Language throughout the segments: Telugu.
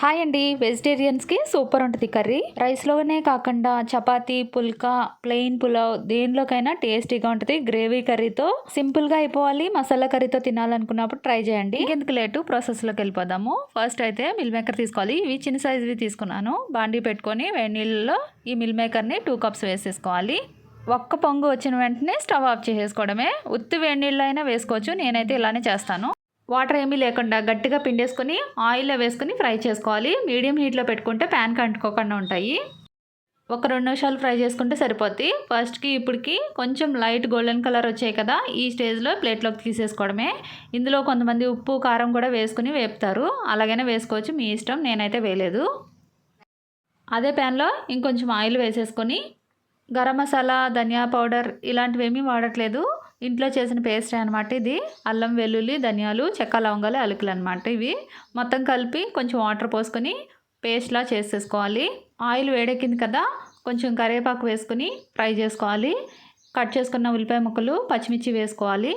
హాయ్ అండి. వెజిటేరియన్స్కి సూపర్ ఉంటుంది కర్రీ. రైస్లోనే కాకుండా చపాతీ పుల్కా ప్లెయిన్ పులావ్ దేనిలోకైనా టేస్టీగా ఉంటుంది. గ్రేవీ కర్రీతో సింపుల్గా అయిపోవాలి. మసాలా కర్రీతో తినాలనుకున్నప్పుడు ట్రై చేయండి. ఎందుకు లేటు? ప్రాసెస్లోకి వెళ్ళిపోదాము. ఫస్ట్ అయితే మిల్ మేకర్ తీసుకోవాలి. ఇవి చిన్న సైజువి తీసుకున్నాను. బాండీ పెట్టుకొని వేడి నీళ్ళలో ఈ మిల్ మేకర్ని టూ కప్స్ వేసేసుకోవాలి. ఒక్క పొంగు వచ్చిన వెంటనే స్టవ్ ఆఫ్ చేసేసుకోవడమే. ఉత్తి వేడి నీళ్ళు అయినా వేసుకోవచ్చు. నేనైతే ఇలానే చేస్తాను. వాటర్ ఏమీ లేకుండా గట్టిగా పిండేసుకొని ఆయిల్లో వేసుకొని ఫ్రై చేసుకోవాలి. మీడియం హీట్లో పెట్టుకుంటే ప్యాన్కి అంటుకోకుండా ఉంటాయి. ఒక రెండు నిమిషాలు ఫ్రై చేసుకుంటే సరిపోద్ది. ఫస్ట్కి ఇప్పటికి కొంచెం లైట్ గోల్డెన్ కలర్ వచ్చాయి కదా ఈ స్టేజ్లో ప్లేట్లోకి తీసేసుకోవడమే. ఇందులో కొంతమంది ఉప్పు కారం కూడా వేసుకుని వేపుతారు. అలాగైనా వేసుకోవచ్చు. మీ ఇష్టం. నేనైతే వేయలేదు. అదే ప్యాన్లో ఇంకొంచెం ఆయిల్ వేసేసుకొని గరం మసాలా ధనియా పౌడర్ ఇలాంటివి ఏమీ వాడట్లేదు. ఇంట్లో చేసిన పేస్ట్ అనమాట ఇది. అల్లం వెల్లుల్లి ధనియాలు చెక్క లవంగాలు అలుకులు అనమాట ఇవి. మొత్తం కలిపి కొంచెం వాటర్ పోసుకొని పేస్ట్లా చేసేసుకోవాలి. ఆయిల్ వేడెక్కింది కదా కొంచెం కరివేపాకు వేసుకొని ఫ్రై చేసుకోవాలి. కట్ చేసుకున్న ఉల్లిపాయ ముక్కలు పచ్చిమిర్చి వేసుకోవాలి.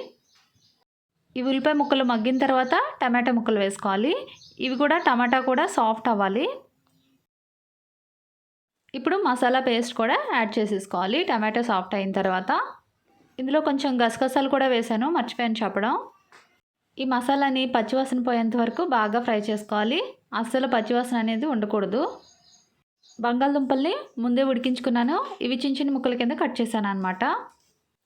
ఈ ఉల్లిపాయ ముక్కలు మగ్గిన తర్వాత టమాటా ముక్కలు వేసుకోవాలి. ఇవి కూడా టమాటా కూడా సాఫ్ట్ అవ్వాలి. ఇప్పుడు మసాలా పేస్ట్ కూడా యాడ్ చేసేసుకోవాలి. టమాటో సాఫ్ట్ అయిన తర్వాత ఇందులో కొంచెం గసగసాలు కూడా వేసాను మర్చిపోయాను చెప్పడం. ఈ మసాలాని పచ్చివాసన పోయేంత వరకు బాగా ఫ్రై చేసుకోవాలి. అస్సలు పచ్చివాసన అనేది ఉండకూడదు. బంగాళదుంపల్ని ముందే ఉడికించుకున్నాను. ఇవి చిన్న చిన్న ముక్కల కింద కట్ చేశాను అనమాట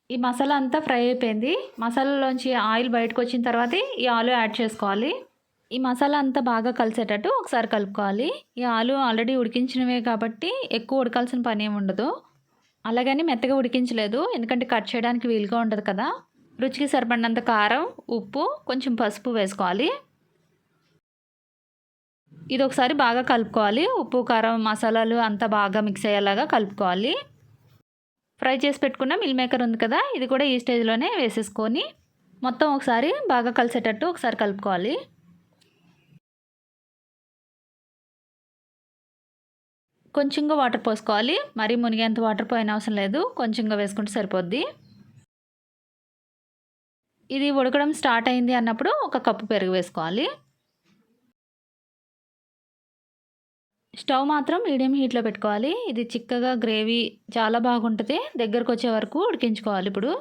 ఈ మసాలా అంతా ఫ్రై అయిపోయింది. మసాలాలోంచి ఆయిల్ బయటకు వచ్చిన తర్వాత ఈ ఆలు యాడ్ చేసుకోవాలి. ఈ మసాలా అంతా బాగా కలిసేటట్టు ఒకసారి కలుపుకోవాలి. ఈ ఆలు ఆల్రెడీ ఉడికించినవే కాబట్టి ఎక్కువ ఉడకాల్సిన పని ఏమి ఉండదు. అలాగని మెత్తగా ఉడికించలేదు. ఎందుకంటే కట్ చేయడానికి వీలుగా ఉండదు కదా. రుచికి సరిపడినంత కారం ఉప్పు కొంచెం పసుపు వేసుకోవాలి. ఇది ఒకసారి బాగా కలుపుకోవాలి. ఉప్పు కారం మసాలాలు అంతా బాగా మిక్స్ అయ్యేలాగా కలుపుకోవాలి. ఫ్రై చేసి పెట్టుకున్న మిల్ మేకర్ ఉంది కదా ఇది కూడా ఈ స్టేజ్లోనే వేసేసుకొని మొత్తం ఒకసారి బాగా కలిసేటట్టు ఒకసారి కలుపుకోవాలి. కొంచెంగా వాటర్ పోసుకోవాలి. మరీ మునిగేంత వాటర్ పోయిన అవసరం లేదు. కొంచెంగా వేసుకుంటే సరిపోద్ది. ఇది ఉడకడం స్టార్ట్ అయింది అన్నప్పుడు ఒక కప్పు పెరుగు వేసుకోవాలి. స్టవ్ మాత్రం మీడియం హీట్లో పెట్టుకోవాలి. ఇది చిక్కగా గ్రేవీ చాలా బాగుంటుంది. దగ్గరకు వచ్చే వరకు ఉడికించుకోవాలి ఇప్పుడు.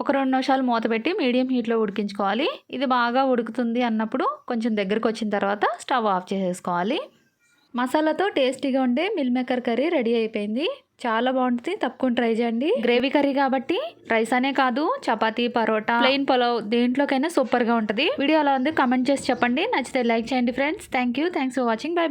ఒక రెండు నిమిషాలు మూత పెట్టి మీడియం హీట్లో ఉడికించుకోవాలి. ఇది బాగా ఉడుకుతుంది అన్నప్పుడు కొంచెం దగ్గరకు వచ్చిన తర్వాత స్టవ్ ఆఫ్ చేసేసుకోవాలి. మసాలాతో టేస్టీగా ఉండే మిల్ మేకర్ కర్రీ రెడీ అయిపోయింది. చాలా బాగుంటుంది. తప్పకుండా ట్రై చేయండి. గ్రేవీ కర్రీ కాబట్టి రైస్ అనే కాదు చపాతీ పరోటా ప్లెయిన్ పొలవ్ దేంట్లోకైనా సూపర్గా ఉంటుంది. వీడియో అలా ఉంది కమెంట్ చేసి చెప్పండి. నచ్చితే లైక్ చేయండి friends. Thank you thanks for watching. Bye bye.